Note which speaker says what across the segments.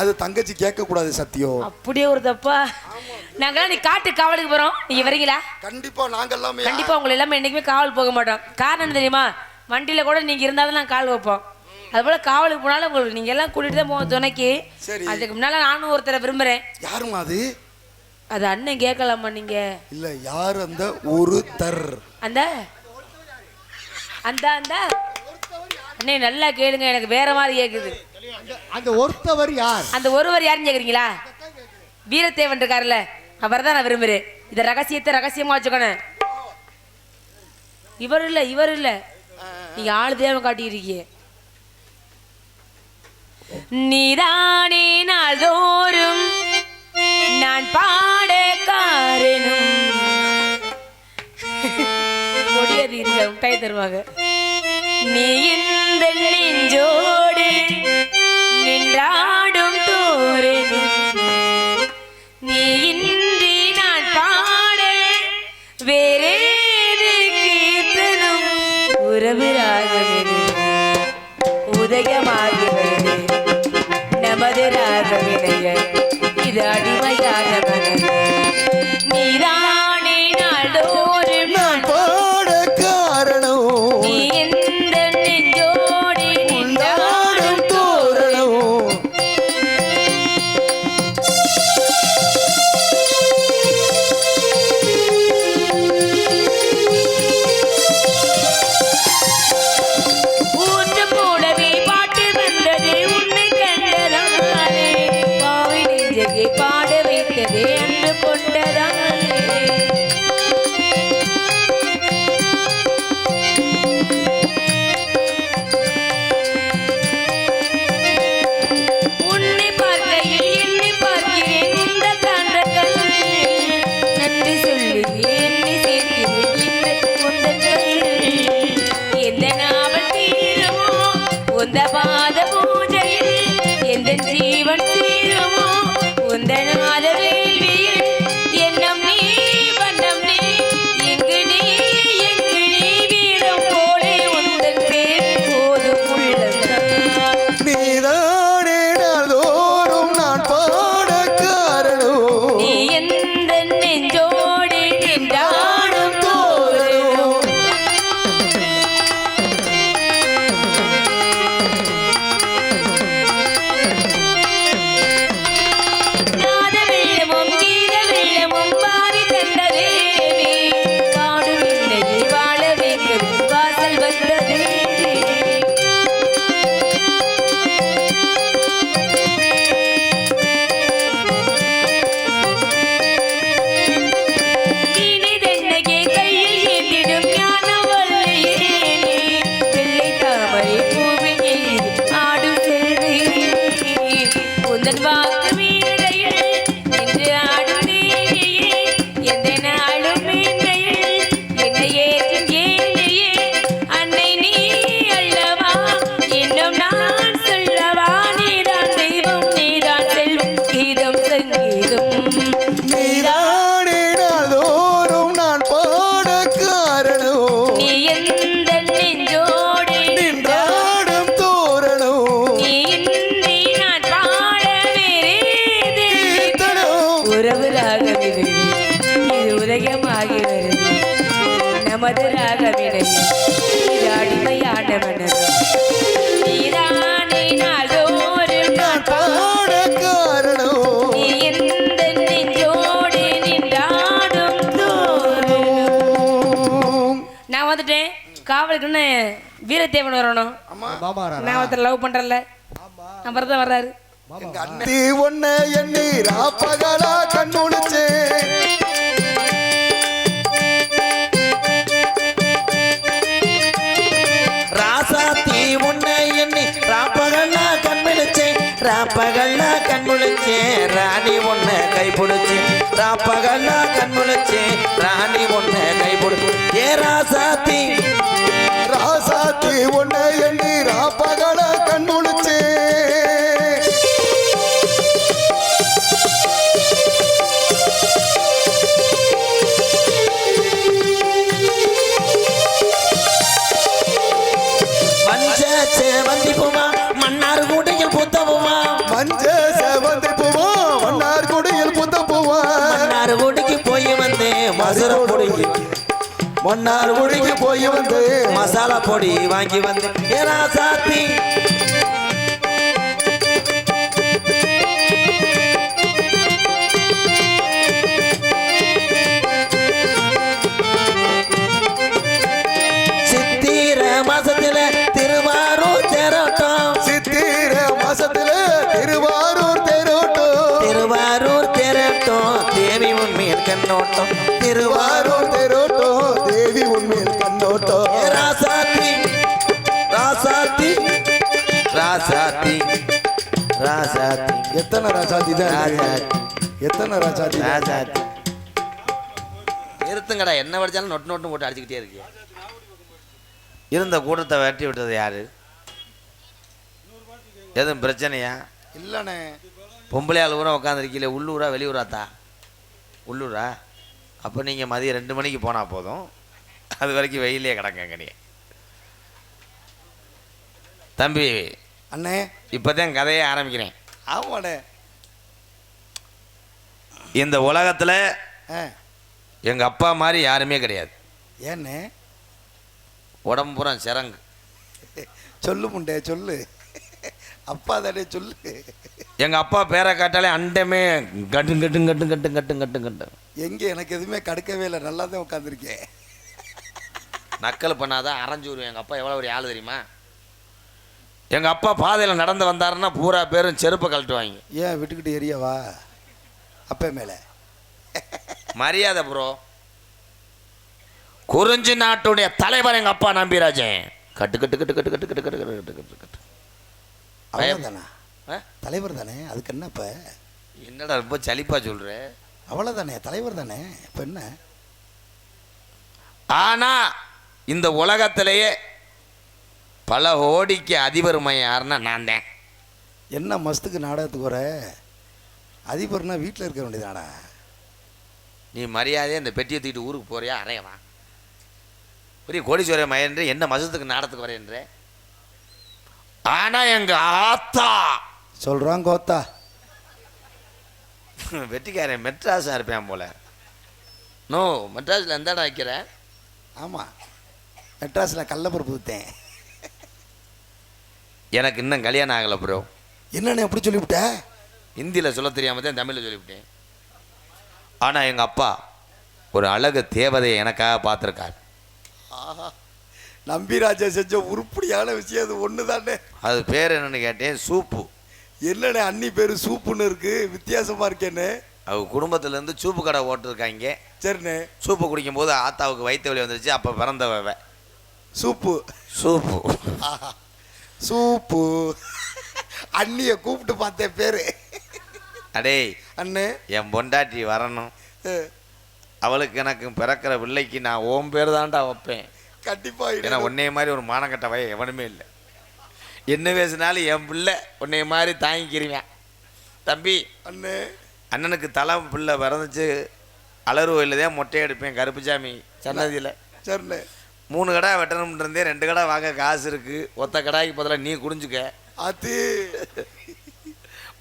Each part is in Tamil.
Speaker 1: அது தங்கச்சி கேட்க கூடாது சத்தியம்
Speaker 2: அப்படியே ஒரு தப்பா? நாங்களாம் நீ காட்டு காவலுக்கு போறோம். நீங்க வரீங்களா?
Speaker 1: கண்டிப்பா நாங்க எல்லாமே
Speaker 2: கண்டிப்பா உங்களை எல்லாமே என்னைக்குமே காவல் போக மாட்டோம். காரணம் என்ன தெரியுமா? வண்டியில கூட நீங்க இருந்தா தான் நாங்க கால் வைப்போம். அதுபோல காவலுக்கு போனாலும் உங்களுக்கு நீங்க எல்லாம் கூட்டிட்டு தான் போவோம் துணைக்கு.
Speaker 1: சரி.
Speaker 2: அதுக்கு முன்னால நானும் ஒருத்தரை விரும்புறேன்.
Speaker 1: யாருமா அது?
Speaker 2: அது அண்ணன் கேட்கலாமா நீங்க?
Speaker 1: இல்ல யார் அந்த ஒரு தர்
Speaker 2: அந்த? அந்த அந்த? அண்ணே நல்லா கேளுங்க. எனக்கு வேற மாதிரி கேக்குது.
Speaker 3: அந்த ஒருத்தவர் யார்?
Speaker 2: அந்த ஒருவர் யாருன்னு கேக்குறீங்களா? வீரத்தேவன் இருக்காருல்ல. அவர் தான் நான் விரும்புறேன். இந்த ரகசியத்தை ரகசியமா வச்சுக்கணும் இவர் இல்ல இவர் இல்ல. நீங்க ஆளு தேவன் காட்டியிருக்கீங்க நீதானே நாள்தோறும் நான் பாட காரணும் கொடியது இருக்க முட்டாய் தருவாங்க. நீ இந்த நெஞ்சோடு நின்றாடும் தோரணும் நீ இன்றி நான் பாட வேறே கீர்த்தனும்? உறவு ராகவனே உதயமாகிறது நமது ராகவினைய இது அடிமையான மனம் காவலுக்குன்னு வீரத்தேவன் வரணும். நான் ஒருத்தர் லவ் பண்றேன்ல. அப்புறம் தான் வர்றாரு.
Speaker 1: அண்ணி. ஒன்ன எண்ணி ராப்பகலா கண்ணுளிச்சே.
Speaker 4: ராசாத்தி உன்னை எண்ணி ராப்பகல்லா கண்முழிச்சேன் ராப்பகல்லா கண்முழிச்சேன் ராணி உன்னை கைப்பிடிச்சேன் ராப்பகல்லா கண்முழிச்சேன் ராணி உன்னை கைப்பிடிச்சேன் ஏ ராசாத்தி?
Speaker 1: ராசாத்தி ஒன்ன எண்ணி ராப்பகலா கண்ணுளிச்சே
Speaker 4: மசுர பொடிக்கு மன்னார் குடிக்கு போய் வந்து மசாலா பொடி வாங்கி வந்து ஏனா சாத்தி. சித்திர மாசத்துல திருவாரூர் தேரோட்டம்.
Speaker 1: சித்திர மாசத்துல திருவாரூர் தேரோட்டம்.
Speaker 4: திருவாரூர் தேரோட்டம் தேவி உண்மையில் கண்ணோட்டம் திருவாரூர்
Speaker 1: தேரோட்டம் தேவி உண்மையில் கண்ணோட்டம்
Speaker 4: ராசாத்தி ராசாத்தி ராசாத்தி ராசாத்தி.
Speaker 1: எத்தனை ராசாதி தான் இருக்கு?
Speaker 4: ராசாத்தி.
Speaker 1: எத்தனை ராசாதி தான்?
Speaker 4: ராசாத்தி. நிறுத்துங்கடா என்ன படிச்சாலும் நொட்டு நொட்டு போட்டு அடிச்சுக்கிட்டே இருக்கியா. இருந்த கூட்டத்தை வெட்டி விட்டது யாரு? எதுவும் பிரச்சனையா?
Speaker 1: இல்லண்ணே.
Speaker 4: பொம்பளையாள் ஊரா உட்காந்துருக்கீங்களே உள்ளூரா வெளியூராத்தா உள்ளூரா? அப்போ நீங்கள் மதியம் ரெண்டு மணிக்கு போனால் போதும். அது வரைக்கும் வெயிலே கிடக்குங்க நீ. தம்பி
Speaker 1: அண்ணே.
Speaker 4: இப்போ தான் கதையே ஆரம்பிக்கிறேன்.
Speaker 1: ஆமாண்ணே
Speaker 4: இந்த உலகத்தில் எங்கள் அப்பா மாதிரி யாருமே கிடையாது.
Speaker 1: ஏண்ணே
Speaker 4: உடம்பு பூரா சிறங்கு
Speaker 1: சொல்லு முண்டே சொல்லு. அப்பா தானே சொல்லு.
Speaker 4: எங்கள் அப்பா பேரை காட்டாலே அண்டமே கட்டு கட்டு கட்டு கட்டு கட்டு கட்டு கட்டு.
Speaker 1: எங்கே எனக்கு எதுவுமே கடுக்கவே இல்லை நல்லா தான் உட்காந்துருக்கேன்
Speaker 4: நக்கல் பண்ணாதான் அரைஞ்சு விடுவேன் எங்கள் அப்பா எவ்வளோ ஒரு ஆள் தெரியுமா எங்கள் அப்பா பாதையில் நடந்து வந்தாருன்னா பூரா பேரும் செருப்பை கழட்டுவாங்க
Speaker 1: ஏன் விட்டுக்கிட்டு எரியவா அப்பே மேலே
Speaker 4: மரியாதை ப்ரோ குறிஞ்சி நாட்டுடைய தலைவர் எங்க அப்பா நம்பிராஜன் கட்டு கட்டு கட்டு கட்டு கட்டு கட்டு கட்டு கட்டு கட்டு கட்டு கட்டு
Speaker 1: அவ்வளோதானா
Speaker 4: ஆ?
Speaker 1: தலைவர் தானே அதுக்கு என்ன இப்போ
Speaker 4: என்னடா ரொம்ப சலிப்பா சொல்ற
Speaker 1: அவ்வளோதானே தலைவர் தானே? இப்போ என்ன?
Speaker 4: ஆனா இந்த உலகத்திலேயே பல கோடிக்கு அதிபர் யாருன்னா நான் தான்.
Speaker 1: என்ன மஸ்துக்கு நாடகத்துக்கு வர அதிபர்னா வீட்டில் இருக்க வேண்டியதானா
Speaker 4: நீ மரியாதையை இந்த பெட்டியை தூக்கிட்டு ஊருக்கு போறியா? அறையவா பெரிய கோடீஸ்வர மயன்ற என்ன மசத்துக்கு நாடத்துக்கு வரேன்ற ஆனா எங்க ஆத்தா!
Speaker 1: சொல்கிறான் கோத்தா.
Speaker 4: வெட்டிக்காரன் மெட்ராஸாக இருப்பேன் போல. நோ மெட்ராஸில் எந்த இடம் வைக்கிற?
Speaker 1: ஆமாம் மெட்ராஸில் கள்ளப்பருப்பு விற்றேன்
Speaker 4: எனக்கு இன்னும் கல்யாணம் ஆகலை ப்ரோ
Speaker 1: என்னண்ணே எப்படி சொல்லிவிட்ட?
Speaker 4: ஹிந்தியில் சொல்ல தெரியாமல் தான் தமிழில் சொல்லிவிட்டேன். ஆனால் எங்கள் அப்பா ஒரு அழகு தேவதையை எனக்காக பார்த்துருக்கார்.
Speaker 1: ஆஹா. நம்பிராஜா செஞ்ச உருப்படியான விஷயம் அது ஒன்று தானே
Speaker 4: அது பேர் என்னன்னு கேட்டேன்? சூப்பு.
Speaker 1: என்னண்ணே அண்ணி பேர்? சூப்புன்னு இருக்கு. வித்தியாசமாக இருக்கேன்னு.
Speaker 4: அவங்க குடும்பத்துலேருந்து சூப்பு கடை ஓட்டிருக்காங்க.
Speaker 1: சரிண்ணே.
Speaker 4: சூப்பு குடிக்கும்போது ஆத்தாவுக்கு வயிற்று வலி வந்துருச்சு அப்போ பிறந்தவ
Speaker 1: சூப்பு.
Speaker 4: சூப்பு.
Speaker 1: சூப்பு. அண்ணியை கூப்பிட்டு பார்த்தேன் பேர்.
Speaker 4: அடேய்
Speaker 1: அண்ணே.
Speaker 4: என் பொண்டாட்டி வரணும். அவளுக்கு எனக்கு பிறக்கிற பிள்ளைக்கு நான் ஓம் பேர் தான்டா வைப்பேன்.
Speaker 1: கண்டிப்பா
Speaker 4: ஏன்னா. உன்னைய மாதிரி ஒரு மானக்கட்ட வய எவனுமே இல்லை. என்ன பேசினாலும் என் பிள்ளை உன்னைய மாதிரி தாங்கிக்கிறீங்க தம்பி
Speaker 1: அண்ணே.
Speaker 4: அண்ணனுக்கு தலை பிள்ளை பிறந்துச்சு. அலறுவையில் தான் மொட்டை எடுப்பேன் கருப்புசாமி சன்னதியில்
Speaker 1: சரிண்ணே.
Speaker 4: மூணு கடை வெட்டணும்னு இருந்தே ரெண்டு கடை வாங்க காசு இருக்கு. ஒத்த கடாய்க்கு பதிலாக நீ குடிஞ்சுக்க.
Speaker 1: அது.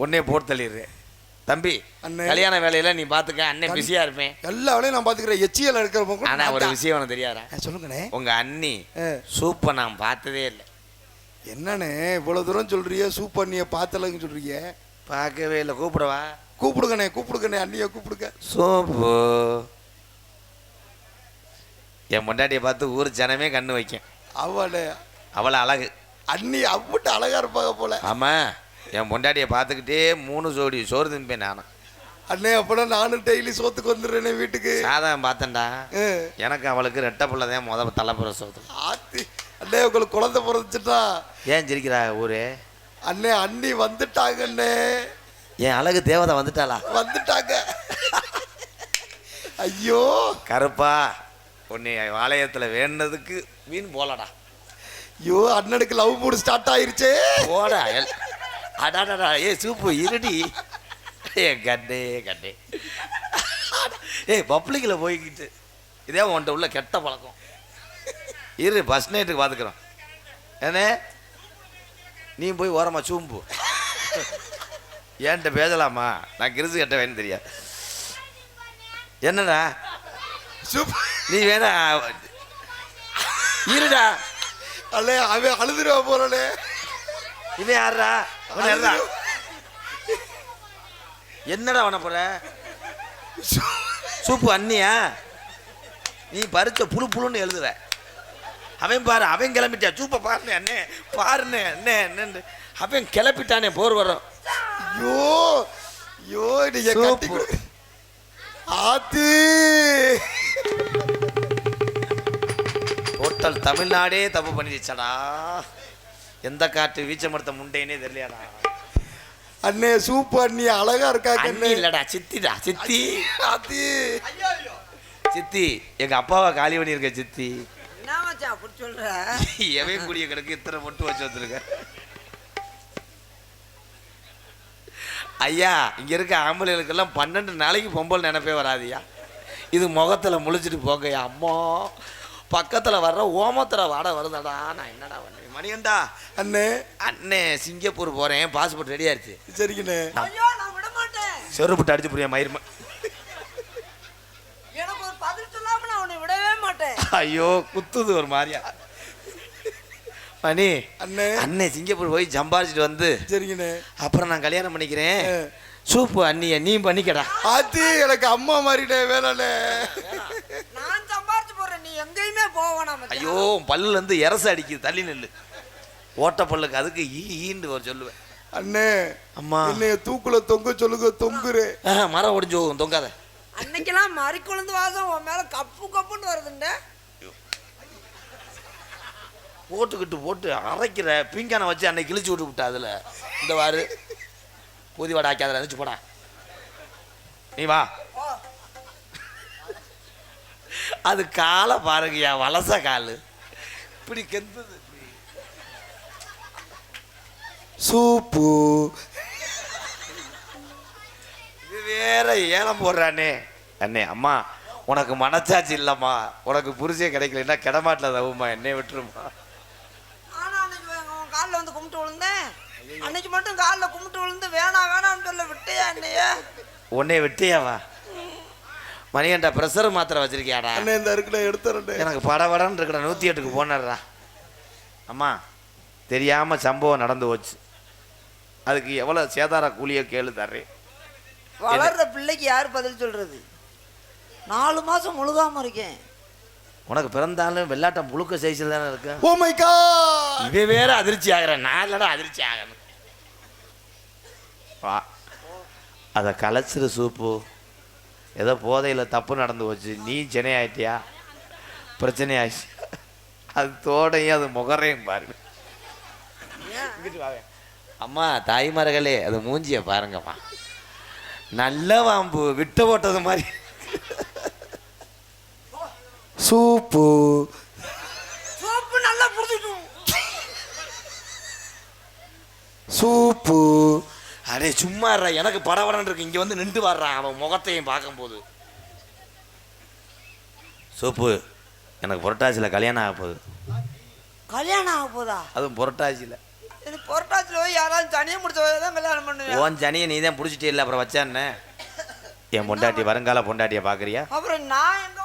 Speaker 4: உன்னைய போட்டு தள்ளிடுறேன். தம்பி
Speaker 1: அண்ணே.
Speaker 4: கல்யாண வேலையில நீ பார்த்துக்க அண்ணன் பிஸியாக இருப்பேன்.
Speaker 1: எல்லா வேலையும் நான் பார்த்துக்கிறேன் எச்சியல் கூட
Speaker 4: ஆனால் ஒரு விஷயம் உனக்கு தெரியாதா.
Speaker 1: சொல்லுங்கண்ணே.
Speaker 4: உங்க அண்ணி சூப்பை நான் பார்த்ததே இல்லை.
Speaker 1: என்னண்ணே இவ்வளோ தூரம் சொல்றிய சூப்பர் அண்ணியை பார்த்தலன்னு சொல்றீங்க
Speaker 4: பார்க்கவே இல்லை. கூப்பிடவா?
Speaker 1: கூப்பிடுங்கண்ணே கூப்பிடுங்கண்ணே அண்ணியை கூப்பிடுங்க.
Speaker 4: சோப்பு என் பொண்டாட்டியை பார்த்து ஊர் ஜனமே கண்ணு வைக்கும்.
Speaker 1: அவனே
Speaker 4: அவளை அழகு.
Speaker 1: அண்ணி அவ்விட்டு அழகா இருப்பாங்க போல.
Speaker 4: ஆமாம் என் பொண்டாட்டியை பார்த்துக்கிட்டே மூணு ஜோடி சோறு திம்பேன் நானும்.
Speaker 1: அண்ணே அப்பனா நானும் டெய்லி சோத்துக்கு வந்துடுறேனே வீட்டுக்கு.
Speaker 4: சாதகம் பார்த்தேன்டா. எனக்கு அவளுக்கு ரெட்டை பிள்ளை தான் முத தலைப்புற சோத்து.
Speaker 1: ஆத்தி அண்ணே உங்களுக்கு குழந்தை பிறந்துச்சுட்டா
Speaker 4: ஏன் சிரிக்கிறா ஊரு?
Speaker 1: அண்ணே அண்ணி வந்துட்டாங்கண்ணே.
Speaker 4: என் அழகு தேவதை வந்துட்டாளா?
Speaker 1: வந்துட்டாங்க. ஐயோ.
Speaker 4: கருப்பா உன்னை ஆலயத்தில் வேண்டதுக்கு மீன் போலடா.
Speaker 1: ஐயோ அண்ணனுக்கு லவ் மூடு ஸ்டார்ட் ஆயிருச்சே.
Speaker 4: போடா எல்- அடாடா ஏ சூப்பு இருடி. ஏ கண்டே கண்டே ஏய் பப்ளிக்கில் போய்கிட்டு இதே உன்ட்ட உள்ள கெட்ட பழக்கம். இரு பஸ் நைட்டுக்கு பார்த்துக்குறோம் ஏனே நீ போய் ஓரமா சூம்பு. ஏன்ட்ட பேசலாமா? நான் கிரிசு கட்ட வேணும் தெரியாது. என்னடா?
Speaker 1: சூப்பர்
Speaker 4: நீ வேணா. இருடா.
Speaker 1: அல்லே அவன் அழுதுருவா போறானே
Speaker 4: இவன் யாருடா இவன் யாருடா என்னடா பண்ண போற? சூப்பு அண்ணியா? நீ பறிச்ச புழு புழுன்னு எழுதுவ அவன் பாரு அவன் கிளம்பிட்டா. சூப்பை பாருண்ணே அண்ணே பாருண்ணே அண்ணே அண்ணே அவன் கிளப்பிட்டானே போர் வரும்.
Speaker 1: ஐயோ ஐயோ நீங்க. ஆத்து.
Speaker 4: டோட்டல் தமிழ்நாடே தப்பு பண்ணிடுச்சடா. எந்த காட்டு வீச்சமடுத்த முண்டைனே தெரியலையாடா
Speaker 1: அண்ணே சூப்பர் அண்ணி அழகா இருக்கா
Speaker 4: அண்ணி
Speaker 1: கண்ணே?
Speaker 4: இல்லடா சித்திடா சித்தி. சித்தி எங்க அப்பாவை காலி பண்ணியிருக்க சித்தி.
Speaker 5: சொல்ற?
Speaker 4: எவன் கூடிய கிடக்கு இத்தனை மட்டும் வச்சு வச்சிருக்க? ஐயா இங்க இருக்க ஆம்பளைகளுக்கெல்லாம் பன்னெண்டு நாளைக்கு பொம்பல் நினைப்பே வராதியா இது முகத்துல முழிச்சிட்டு போங்கய்யா அம்மா பக்கத்துல வர்ற ஓமத்துல வாட வருதடா? நான் என்னடா பண்ணுவேன் மணிகண்டா
Speaker 1: அண்ணே.
Speaker 4: அண்ணே சிங்கப்பூர் போறேன். பாஸ்போர்ட் ரெடி ஆயிடுச்சு.
Speaker 1: சரிங்கண்ணே.
Speaker 4: செருப்புட்டு அடிச்சு புரியா மயிர்
Speaker 5: எனக்கு ஒரு பதில் சொல்லாம நான் உன்னை விடவே மாட்டேன்.
Speaker 4: ஐயோ குத்துது ஒரு மாதிரியா. மணி
Speaker 1: அண்ணே.
Speaker 4: அண்ணே சிங்கப்பூர் போய் சம்பாரிச்சிட்டு வந்து
Speaker 1: சரிங்கண்ணே.
Speaker 4: அப்புறம் நான் கல்யாணம் பண்ணிக்கிறேன். சூப்பு அண்ணிய நீ பண்ணிக்கடா.
Speaker 1: ஆத்தி எனக்கு அம்மா மாறிட்டே வேணாண்ணே.
Speaker 5: நான் சம்பாரிச்சு போறேன் நீ எங்கேயுமே மச்சான்.
Speaker 4: ஐயோ உன் பல்லுல இருந்து எரச அடிக்குது தள்ளி நெல்லு. ஓட்ட பல்லுக்கு அதுக்கு ஈ ஈன்னு ஒரு சொல்லுவேன்.
Speaker 1: அண்ணே
Speaker 4: அம்மா.
Speaker 1: என்னைய தூக்குல தொங்க சொல்லுங்க தொங்குறே
Speaker 4: ஆ, மரம் ஒடிஞ்சு போகும் தொங்காத.
Speaker 5: அன்னைக்கெல்லாம் மறி கொழுந்து வாசம் உன் மேல கப்பு கப்புன்னு வருதுண்ட.
Speaker 4: போட்டுக்கிட்டு போட்டு அரைக்கிற பீங்கானை வச்சு அன்னைக்கு கிழிச்சு விட்டு விட்டா அதுல. இந்த வாரு பூதி வாடை ஆக்காத இருந்துச்சு போடா. நீ வா. அது காலை பாருங்கய்யா வலச காலு. இப்படி கெந்தது.
Speaker 1: சூப்பு
Speaker 4: வேற ஏலம் போடுறானே. அண்ணே அம்மா உனக்கு மனச்சாட்சி இல்லம்மா. உனக்கு புருஷே கிடைக்கலன்னா கிடமாட்டில் தவுமா என்னை விட்டுருமா
Speaker 5: காலில் வந்து கும்பிட்டு விழுந்தேன். அன்னைக்கு மட்டும் காலில் கும்பிட்டு விழுந்து வேணாம் வேணாம்னு சொல்ல விட்டியா என்னைய?
Speaker 4: உன்னை விட்டியாவா? மணிகண்டா ப்ரெஷர் மாத்திரை வச்சிருக்கியாடா?
Speaker 1: அண்ணே இந்த இருக்குண்ணே எடுத்துறேன்
Speaker 4: எனக்கு படபடன்னு இருக்கிற நூற்றி எட்டுக்கு போனடுறா அம்மா தெரியாம சம்பவம் நடந்து போச்சு. அதுக்கு எவ்வளோ சேதார கூலியை கேளு தர்றேன்.
Speaker 5: வளர்ற பிள்ளைக்கு யார் பதில் சொல்றது? நாலு மாசம் முழுகாம இருக்கேன்.
Speaker 4: உனக்கு பிறந்தாலும் வெள்ளாட்டம் புழுக்க சைஸில் தானே இருக்கு?
Speaker 1: Oh my God!
Speaker 4: இவன் வேற அதிர்ச்சி ஆகிறேன் நான் இல்லடா அதிர்ச்சி ஆகணும். வா. அதை கலைச்சிரு சூப்பு. ஏதோ போதையில் தப்பு நடந்து போச்சு. நீ சென்னை ஆயிட்டியா? பிரச்சனை ஆயிடுச்சு அது தோடையும் அது முகரையும் பாருங்க. அம்மா தாய்மார்களே அது மூஞ்சிய பாருங்கம்மா. நல்ல வாம்பு விட்டு போட்டது மாதிரி.
Speaker 1: சூப்பு.
Speaker 5: சோப்பு நல்லா புடிச்சிட்டும்
Speaker 1: சூப்பு.
Speaker 4: அடே சும்மா இருடா, எனக்கு படபடன்னு இருக்கு. இங்க வந்து நின்று வர்றான் அவன் முகத்தையும் பார்க்கும்போது. சோப்பு. எனக்கு புரட்டாசியில் கல்யாணம் ஆக போகுது.
Speaker 5: கல்யாணம் ஆக போதா?
Speaker 4: அதுவும் புரட்டாசியில்
Speaker 5: இது புரட்டாச்சியில் போய் யாராவது தனியாக முடிச்ச தான் கல்யாணம் பண்ணுவேன்
Speaker 4: ஓன் சனியை நீ தான் பிடிச்சிட்டே இல்லை அப்புறம் வச்சானே என் பொண்டாட்டி வருங்கால பொண்டாட்டியை பார்க்குறியா?
Speaker 5: அப்புறம் நான் எங்க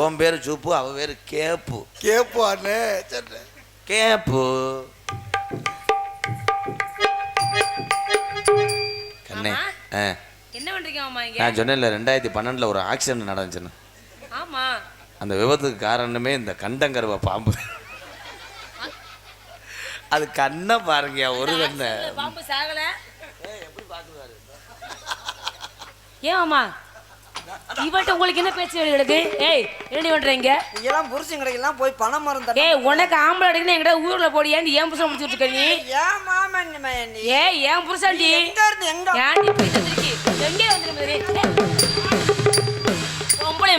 Speaker 4: உன் பேர் சூப்பு அவ பேர் கேப்பு.
Speaker 1: கேப்பு அண்ணே சரி.
Speaker 4: கேப்பு. கண்ணே. ஆ.
Speaker 2: என்ன பண்றீங்க மாமா இங்க?
Speaker 4: நான் சொன்னேன்ல ரெண்டாயிரத்தி பன்னெண்டில் ஒரு ஆக்சிடென்ட் நடந்துச்சுன்னு.
Speaker 2: ஆமா.
Speaker 4: அந்த விபத்துக்கு காரணமே இந்த கண்டங்கருவ பாம்பு. அது கண்ணை பாருங்க ஒரு கண்ணை.
Speaker 2: பாம்பு சாகல. ஏன் மாமா? இவட்ட உங்களுக்கு என்ன பேச்சு கிடக்கு ஏய் என்ன பண்றீங்க
Speaker 5: நீங்கெல்லாம் புருஷன் கடைக்கெல்லாம் போய் பணம் தர
Speaker 2: ஏய் உனக்கு ஆம்பளை அடிக்கணும் என்கிட்ட ஊர்ல போடி ஏன் ஏன் புருஷன் முடிச்சுட்டு இருக்க நீ?
Speaker 5: ஏன் மாமன் நீ?
Speaker 2: ஏய் ஏன் புருஷன்டி?
Speaker 5: எங்க இருந்து எங்க?
Speaker 2: போய் தந்திருக்கி எங்கே பொம்பளை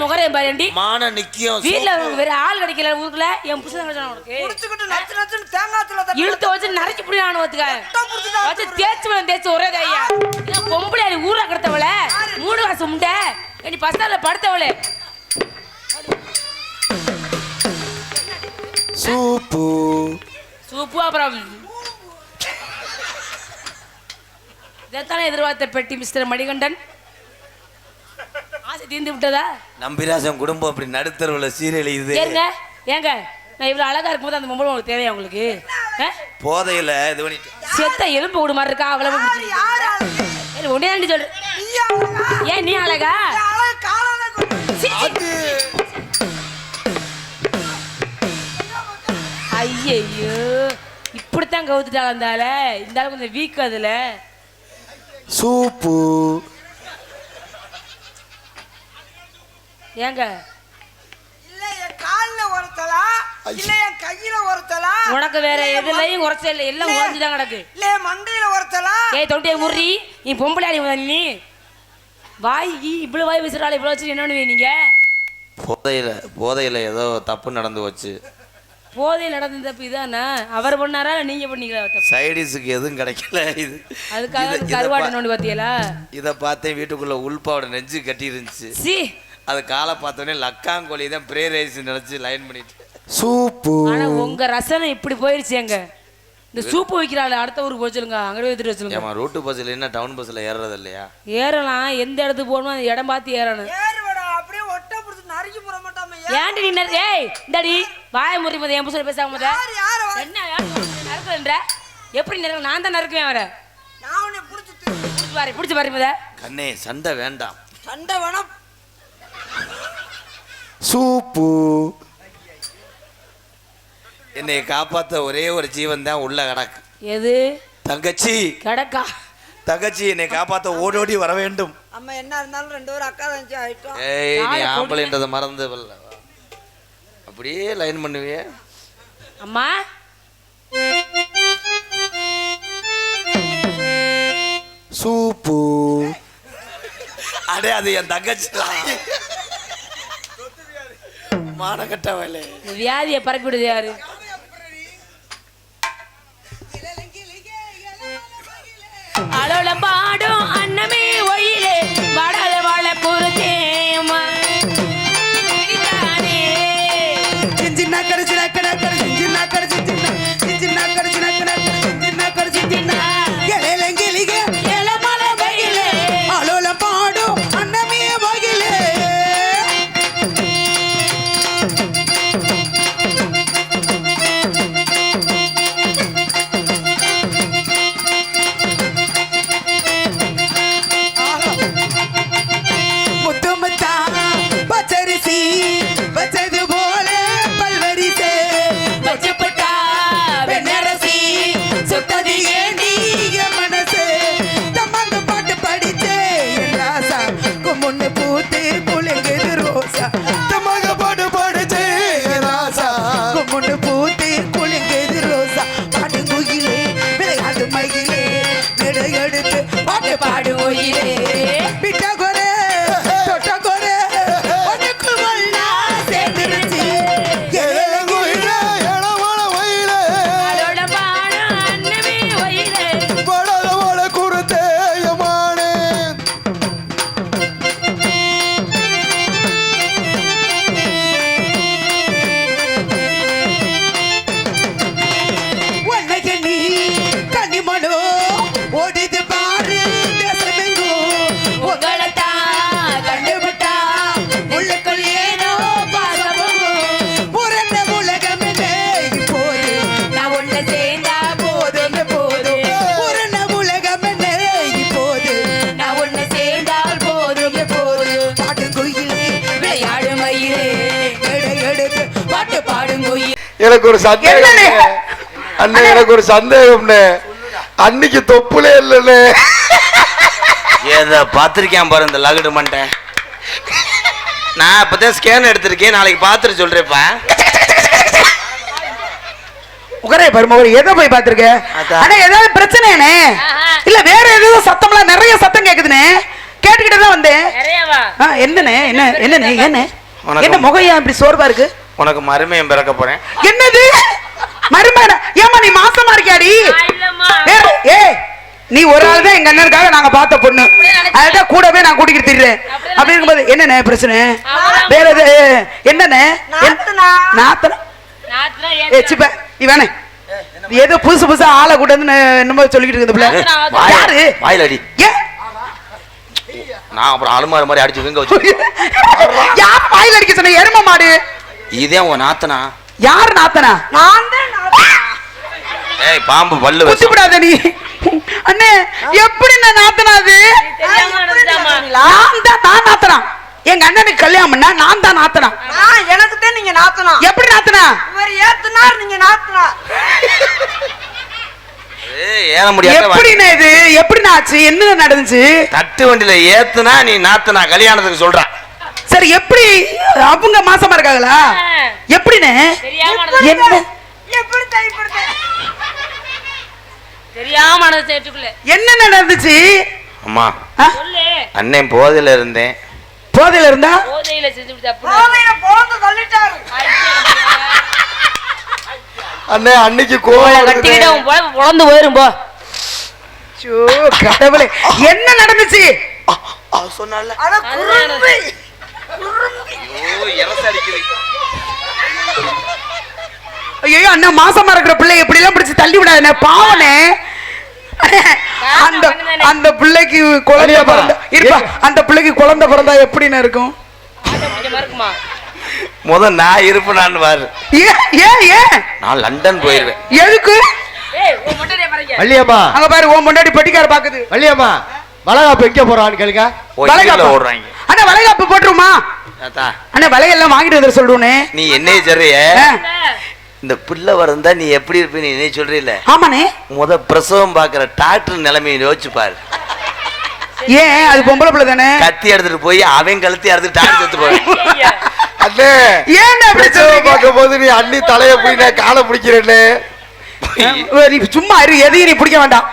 Speaker 2: முகரே பாருடி
Speaker 4: மான நிக்கியம்
Speaker 2: வீட்ல வேற ஆள் கிடைக்கல ஊருக்குள்ள என் புருஷன் கிடைச்சான் உனக்கு.
Speaker 5: புடிச்சுக்கிட்டு நச்சு நச்சுன்னு தேங்காய் தூளை தட்டி
Speaker 2: இழுத்து வச்சு நரைச்சு புடி நான் ஒத்துக்க வச்சு தேய்ச்சு வேணும் தேய்ச்சு ஒரே பொம்பளை ஊரா கிடத்தவள. மூணு காசு முண்டை நீ பஸ்தால படுத்தவளே.
Speaker 1: சூப்பு.
Speaker 2: சூப்பு அப்புறம் இதைத்தானே எதிர்பார்த்த பெட்டி மிஸ்டர் மணிகண்டன்? ஆசை தீர்ந்து விட்டதா?
Speaker 4: நம்பிராசன் குடும்பம் அப்படி நடுத்தருவில் சீரியல் இது
Speaker 2: ஏங்க ஏங்க நான் இவ்வளவு அழகா இருக்கும்போது அந்த பொம்பளை உங்களுக்கு தேவையா உங்களுக்கு?
Speaker 4: போதையில இது பண்ணிட்டு.
Speaker 2: செத்த எலும்பு கூடு மாதிரி இருக்கா? அவ்வளவு
Speaker 5: அழகு?
Speaker 2: ஒன்னே ரெண்டு சொல்லு? ஏன் நீ அழகா. ஐயையோ இப்படித்தான் கவுத்துட்டாங்க இருந்தால இந்த ஆளு கொஞ்சம் வீக் அதுல.
Speaker 1: சூப்பு.
Speaker 2: ஏங்க?
Speaker 5: இல்ல என் கால்ல ஒருத்தலா? இல்ல என் கையில
Speaker 2: உனக்கு வேற எதுலயும் குறைச்ச இல்லை. எல்லாம் உறைஞ்சுதான் கிடக்கு.
Speaker 5: இல்ல மண்டையில ஒருத்தலா?
Speaker 2: ஏய் தொட்டியை முறி. நீ பொம்பளை அடி முதல்ல நீ. வாய் ஈ, இவ்வளவு வாய் விசிறாள் இவ்வளவு வச்சு என்ன பண்ணுவீங்க நீங்க?
Speaker 4: போதையில போதையில ஏதோ தப்பு நடந்து வச்சு
Speaker 2: போதையில் நடந்த தப்பு இதானா? அவர் பண்ணாரா நீங்க பண்ணீங்களா
Speaker 4: சைடிஸுக்கு எதுவும் கிடைக்கல. இது
Speaker 2: அதுக்காக கருவாடு நோண்டி பாத்தியலா
Speaker 4: இதை பார்த்தேன் வீட்டுக்குள்ள உள்பாவோட நெஞ்சு கட்டி இருந்துச்சு
Speaker 2: சி
Speaker 4: அது காலை பார்த்தோன்னே லக்காங்கோழி தான் ப்ரே ரைஸ் நினைச்சு லைன் பண்ணிட்டு.
Speaker 1: சூப்பு.
Speaker 2: ஆனா உங்க ரசனை இப்படி போயிருச்சு எங்க? இந்த சூப்பு வைக்கிறாள் அடுத்த ஊருக்கு போய் சொல்லுங்க அங்கே போய் எடுத்துட்டு வர சொல்லுங்க.
Speaker 4: ஏமா ரோட்டு பஸ்ஸில் என்ன டவுன் பஸ்ஸில் ஏறுறது இல்லையா?
Speaker 2: ஏறலாம் எந்த இடத்துக்கு போகணுமோ அந்த இடம் பார்த்து ஏறணும்.
Speaker 5: ஏறுவடா அப்படியே ஒட்ட புடிச்சு நறுக்கி போட மாட்டாம
Speaker 2: ஏன்டி நீ நெரு- ஏய் இந்தாடி வாய முறி மத என் புசல் பேசாம முத.
Speaker 5: யார் யார் வா-
Speaker 2: என்ன நறுக்குன்ற எப்படி நறுக்க நான் தான் நறுக்குவேன் அவரை.
Speaker 5: நான் உன்னை புடிச்சு திரு-
Speaker 2: பிடிச்சி பாரு பிடிச்சி பாரு முத.
Speaker 4: கண்ணே சண்டை வேண்டாம்.
Speaker 5: சண்டை வேணா
Speaker 1: சூப்பு.
Speaker 4: என்னை காப்பாத்த ஒரே ஒரு ஜீவன் தான் உள்ள கிடக்கு.
Speaker 2: எது?
Speaker 4: தங்கச்சி.
Speaker 2: கிடக்கா?
Speaker 4: தங்கச்சி என்னை காப்பாத்த ஓடோடி வர வேண்டும்.
Speaker 5: நம்ம என்ன இருந்தாலும் ரெண்டு பேரும் அக்கா தங்கச்சி ஆயிட்டோம்.
Speaker 4: ஏய் நீ ஆம்பளைன்றதை மறந்து. அப்படியே லைன் பண்ணுவியே.
Speaker 2: அம்மா?
Speaker 1: சூப்பு.
Speaker 4: அடே அது என் தங்கச்சி. மானகட்ட வேலை
Speaker 2: இந்த வியாதியை பறக்கி விடுது யாரு? அலோல பாடும் அன்னமே
Speaker 1: சந்தேகம்? அண்ணே எனக்கு ஒரு சந்தேகம்னே அன்னைக்கு தொப்புலே இல்லைண்ணே.
Speaker 4: ஏத பார்த்துருக்கேன் பாரு இந்த லகுடு மண்டை. நான் இப்போதான் ஸ்கேன் எடுத்திருக்கேன் நாளைக்கு பார்த்துட்டு சொல்றேப்பா
Speaker 6: உகரே பருமவர் எதை போய் பாத்திருக்க
Speaker 4: அதான்.
Speaker 6: அண்ணா ஏதாவது பிரச்சனைனே இல்ல வேற ஏதோ சத்தம்லாம் நிறைய சத்தம் கேக்குதுனே கேட்டுக்கிட்டே தான் வந்தேன். என்னண்ணே என்ன என்னண்ணே என்ன. என்ன முகம் ஏன் இப்படி சோர்வா இருக்கு?
Speaker 4: உனக்கு மருமையம் பிறக்க போறேன்.
Speaker 6: என்னது? மருமகனா? ஏமா நீ மாசமா இருக்கியாடி? ஏ, ஏய் நீ ஒரு ஆள் தான் எங்க அண்ணனுக்காக நாங்க பார்த்த பொண்ணு. அதுதான் கூடவே நான் கூட்டிக்கிட்டு திரிறேன். அப்படி இருக்கும்போது என்னண்ணே பிரச்சனை? வேற எது? என்னண்ணே? என்-
Speaker 5: நாத்துனா.
Speaker 6: நாத்தனா?
Speaker 2: நாத்துல
Speaker 6: ஏ சிப்ப நீ வேணே ஏதோ புதுசு புதுசா ஆளை கூட வந்து என்னமோ சொல்லிக்கிட்டு இருக்குது பிள்ளை.
Speaker 4: வாயில-
Speaker 6: யாரு?
Speaker 4: வாயில அடி
Speaker 6: ஏன்
Speaker 4: நான் அப்புறம் அலுமாரி மாதிரி அடிச்சு விங்க வச்சு
Speaker 6: யார் வாயில் அடிக்க சொன்ன? எரும மாடு.
Speaker 4: இதே உன் நாத்தனா?
Speaker 6: யார் நாத்தனா?
Speaker 5: நான் தான் நாத்தனா.
Speaker 4: ஏய் பாம்பு பல்லு வச்சு
Speaker 6: விடாத நீ. அண்ணே எப்படி நான் நாத்தனா அது? நான் தான் நான் நாத்தனா. எங்க அண்ணனுக்கு கல்யாணம் பண்ணா நான் தான் நாத்தனா.
Speaker 5: நான் எனக்கு தான் நீங்க நாத்தனா.
Speaker 6: எப்படி நாத்தனா?
Speaker 5: இவர் ஏத்துனார் நீங்க நாத்தனா.
Speaker 4: ஏற முடியாது
Speaker 6: எப்படிண்ணே இது? எப்படிண்ணே ஆச்சு? என்ன நடந்துச்சு?
Speaker 4: தட்டு வண்டியில ஏத்துனா நீ நாத்தனா கல்யாணத்துக்கு சொல்ற.
Speaker 6: சரி எப்படி அவங்க மாசமா இருக்காங்களா? எப்படிண்ணே
Speaker 2: தெரியாம
Speaker 6: என்ன?
Speaker 2: தெரியாம
Speaker 6: என்ன நடந்துச்சு?
Speaker 4: அம்மா அண்ணன் போதையில இருந்தேன்.
Speaker 6: போதையில இருந்தா?
Speaker 2: போதையில செஞ்சு
Speaker 1: அண்ணே அன்னைக்கு கோவம்
Speaker 2: கட்டிக்கிட்டு உன் பொழந்து போயிரும் போ.
Speaker 6: கடவுளே என்ன நடந்துச்சு?
Speaker 4: சொன்னால
Speaker 6: ஐயோ அண்ணா மாசமா இருக்கிற பிள்ளை எப்படி எல்லாம் பிடிச்சு தள்ளி விடாதுண்ணே பாவனே. அந்த அந்த பிள்ளைக்கு குழந்தை. பிறந்தா இருப்பா அந்த பிள்ளைக்கு குழந்தை பிறந்தா எப்படின்னு இருக்கும்?
Speaker 4: முத நான் இருப்பேனான்னு பாரு
Speaker 6: ஏன் ஏன்
Speaker 4: நான் லண்டன் போயிருவேன்.
Speaker 6: எதுக்கு?
Speaker 3: வள்ளியம்மா.
Speaker 6: அங்க பாரு உன் முன்னாடி பெட்டிக்கார பாக்குது.
Speaker 3: வள்ளியம்மா. வளகாப்பு எங்க போறான்னு கேளுங்க.
Speaker 4: கீழே ஓடுறாங்க.
Speaker 6: அண்ணா வளைகாப்பு போட்டுருமா? அண்ணா வளையெல்லாம் வாங்கிட்டு வந்து சொல்றோனே
Speaker 4: நீ என்னைய சொல்றிய? இந்த பிள்ளை வரந்தா நீ எப்படி இருப்ப நீ என்ன சொல்றீல
Speaker 6: ஆமாண்ணே.
Speaker 4: முத பிரசவம் பாக்குற டாக்டர் நிலைமையை யோசிச்சு பாரு.
Speaker 6: ஏன்? அது பொம்பளை பிள்ளை தானே?
Speaker 4: கத்தி எடுத்துட்டு போய் அவன் கழுத்தி எடுத்து டாக்டர் செத்து போய்
Speaker 1: அண்ணே
Speaker 6: ஏன் சொல்றீங்க?
Speaker 1: பார்க்கும் போது நீ அண்ணி தலைய போய் நான் காலை பிடிக்கிறேன்னு.
Speaker 6: சும்மா இரு எதையும் நீ பிடிக்க வேண்டாம்.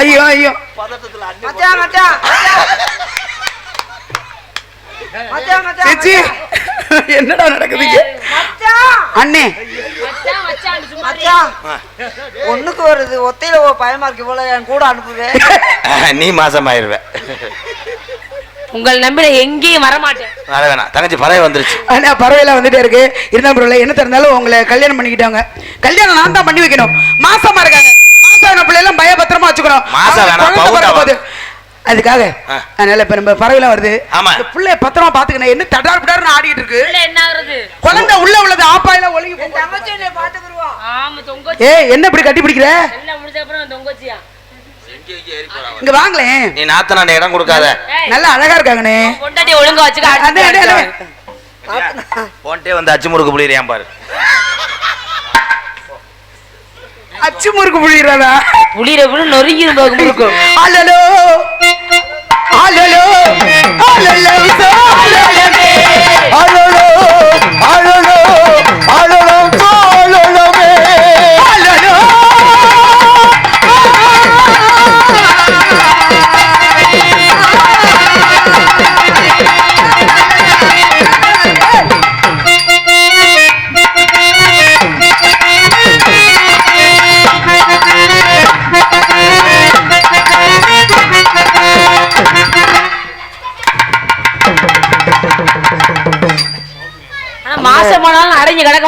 Speaker 6: ஐயோ ஐயோ.
Speaker 5: மச்சான் மச்சான் மச்சான். மச்சான்
Speaker 6: சேச்சி என்னடா
Speaker 5: மச்சான்.
Speaker 6: அண்ணே.
Speaker 2: மச்சான் மச்சான் சும்மா இரு.
Speaker 5: மச்சான். ஒண்ணுக்கு வருது. ஒத்தையில ஓ பயமா இருக்கு இவ்வளவு என் கூட அனுப்புவேன்
Speaker 4: நீ மாசமாயிருவ.
Speaker 2: உங்களை நம்பி நான் எங்கேயும் வரமாட்டேன்.
Speaker 4: வர வேணாம். தங்கச்சி பறவை வந்துருச்சு.
Speaker 6: அண்ணா பறவையெல்லாம் வந்துட்டே இருக்கு. இருந்தாலும் பரவாயில்ல என்ன தெரிந்தாலும் உங்களை கல்யாணம் பண்ணிக்கிட்டாங்க கல்யாணம் நான் தான் பண்ணி வைக்கணும். மாசமா இருக்காங்க. மாசான பிள்ளைலாம் பயபத்திரமா வச்சுக்கணும். அதுக்காக. அதனால இப்ப நம்ம பறவைலாம் வருது.
Speaker 4: ஆமா.
Speaker 6: இந்த பிள்ளைய பத்திரமா பாத்துக்கணும் என்ன தடார் ஆடிட்டு இருக்கு.
Speaker 2: என்ன ஆகுறது?
Speaker 6: குழந்தை உள்ள உள்ளது ஆப்பாயில ஒழுங்கி
Speaker 5: என் தங்கச்சி என்னை பாத்துக்குருவான்
Speaker 2: ஆமா தொங்கச்சி.
Speaker 6: ஏய் என்ன இப்படி கட்டி பிடிக்கிற? இங்க வாங்களேன்
Speaker 4: நீ நாத்தனாண்ட இடம் கொடுக்காத.
Speaker 6: நல்லா அழகா இருக்காங்கண்ணே.
Speaker 2: பொண்டாட்டி ஒழுங்கா வச்சுக்க.
Speaker 4: போன்ட்டே வந்து அச்சு முறுக்கு புளியறியான் பாரு.
Speaker 6: அச்சு முறுக்கு புழியறதா
Speaker 2: புளியிற புளி நொறுங்கிரும் போகும் முறுக்கும்
Speaker 6: அலலோ அலலோ அலலோ சோலலமே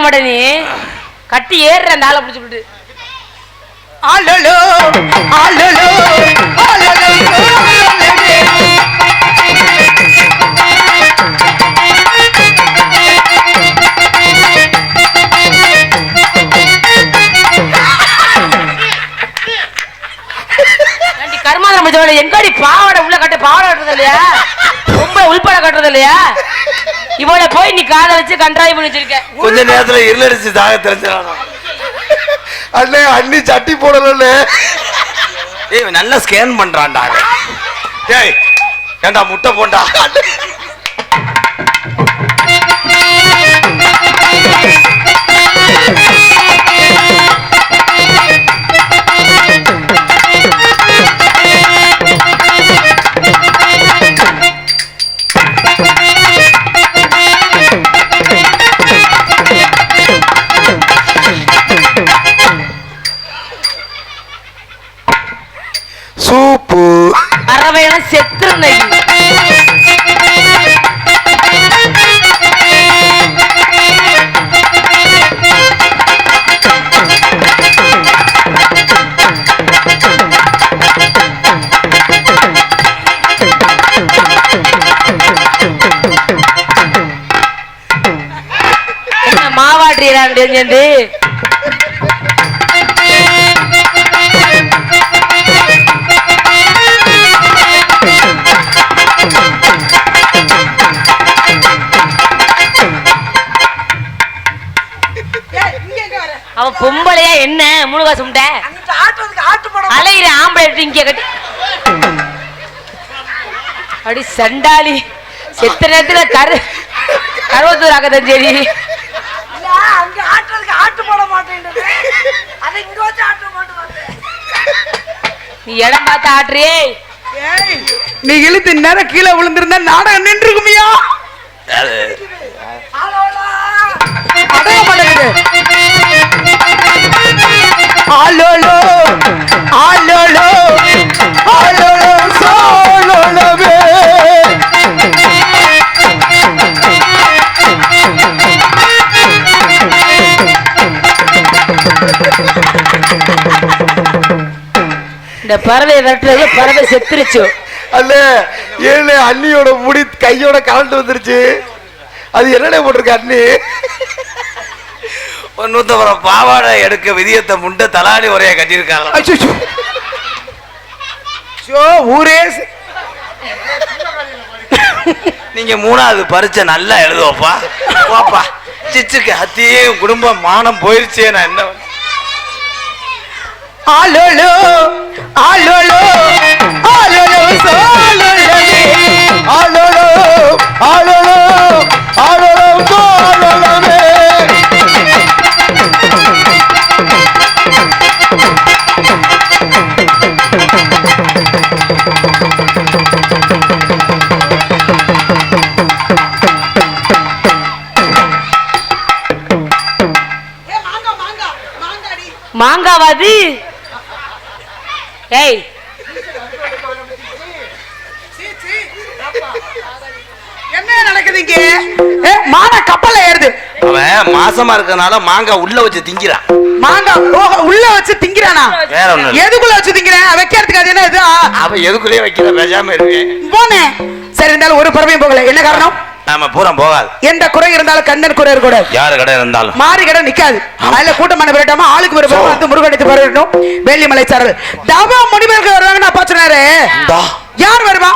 Speaker 2: மாட்டேன் நீ கட்டி ஏறுற அந்த ஆளை பிடிச்சு விட்டு ஏண்டி கருமாந்திரம் முடிச்சவள எங்கடி பாவாடை உள்ள கட்ட பாவாடை கட்டுறது இல்லையா? ரொம்ப உள்பட கட்டுறது இல்லையா? இவளை போய் நீ காதை வச்சு கண்ட்ராய் பண்ணி வச்சிருக்க
Speaker 4: கொஞ்ச நேரத்துல இருளடிச்சு தாக தெரிஞ்சிடணும்
Speaker 1: அண்ணே அண்ணி சட்டி போடலன்னு
Speaker 4: ஏய் நல்லா ஸ்கேன் பண்றான்டா. ஏய் ஏண்டா முட்டை போண்டா?
Speaker 1: சூப்பு.
Speaker 6: பறவைனா செத்து மாவாடுறான்
Speaker 2: தெரிஞ்சது? பொம்பளையா என்ன? மூணு காசு முட்டை அலையிற ஆம்பளை இங்க கட்டி. அடி சண்டாளி. செத்த நேரத்துல கரு கருவத்தூர் ஆக்கத்தான் சரி.
Speaker 5: இல்ல அங்க ஆட்டுறதுக்கு ஆட்டு போட மாட்டேன்றது. அதை இங்க வச்சு ஆட்ட மாட்டேன்
Speaker 2: நீ இடம் பார்த்து ஆட்டுறியே.
Speaker 6: ஏய், நீ இழுத்து நேரம் கீழே விழுந்திருந்தா நாடகம் நின்று இருக்குமியா அடைய மாட்டேங்குது ஆலோலோ ஆலோலோ ஆலோலோ சோலோலவே.
Speaker 2: இந்த பறவை விரட்டுறது பறவை செத்துருச்சு.
Speaker 3: அல்ல ஏழு அண்ணியோட முடி கையோட கலண்டு வந்துருச்சு. அது என்னடே போட்டிருக்க அண்ணி?
Speaker 4: ஒரு நூத்தம்பரம் பாவாடை எடுக்க விதியத்தை முண்டை தலாடி உரைய கட்டியிருக்காங்க
Speaker 6: ஊரே
Speaker 4: நீங்க மூணாவது பரீட்சை நல்லா எழுதுவப்பா. வாப்பா சிச்சுக்கு அத்தியே குடும்பம் மானம் போயிருச்சே நான் என்ன பண்ண?
Speaker 6: ஆலோலோ ஆலோலோ ஆலோலோ சோலோலவே
Speaker 3: ஆளோளோ ஆளோளோ
Speaker 2: மாங்காவாது. ஏய்.
Speaker 6: சீ சீ என்ன நடக்குது இங்க? ஏ மான கப்பல்ல ஏறுது.
Speaker 4: அவன் மாசமா இருக்கறனால மாங்காய் உள்ள வச்சு திங்கிறான்.
Speaker 6: மாங்கா ஓஹோ உள்ள வச்சு திங்கிறானா?
Speaker 4: வேற ஒண்ணு.
Speaker 6: எதுக்குள்ள வச்சு திங்கிறேன்? வைக்கிறதுக்கு அது என்ன இது
Speaker 4: அவன் எதுக்குள்ளேயே வைக்கிற பேசாம இருக்கேன்
Speaker 6: போனேன். சரி இருந்தாலும் ஒரு பறவையும் போகல. என்ன காரணம்?
Speaker 4: நாம பூரா போகாது.
Speaker 6: எந்த குறை இருந்தாலும் கண்ணன் குறை இருக்கக்கூடாது.
Speaker 4: யாரு கடை இருந்தாலும்.
Speaker 6: மாறி கடை நிக்காது. அதுல கூட்டமான விரட்டாம ஆளுக்கு ஒரு பேர் வந்து முருகடித்து வரணும் வேலிமலை சாரல். தவா முனிவர்கள் வருவாங்கன்னு அப்பா சொன்னாரு. யார் வருவா?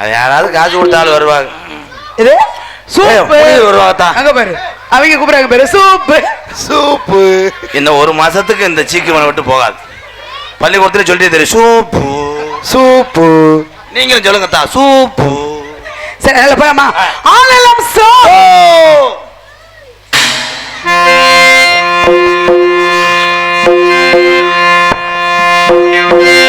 Speaker 4: அது யாராவது காசு கொடுத்தாலும் வருவாங்க.
Speaker 6: இது? சூப்பு. அங்க பாரு. அவங்க கூப்பிடுறாங்க பேரு. சூப்பு.
Speaker 3: சூப்பு.
Speaker 4: இன்னும் ஒரு மாசத்துக்கு இந்த சீக்கு மனை விட்டு போகாது. பள்ளிக்கூடத்துல சொல்லிட்டே தெரியும். சூப்பு.
Speaker 3: சூப்பு.
Speaker 4: நீங்களும் சொல்லுங்க தா. சூப்பு.
Speaker 6: சரி அதில் போலாமா? ஆனலம் சோ Thank you.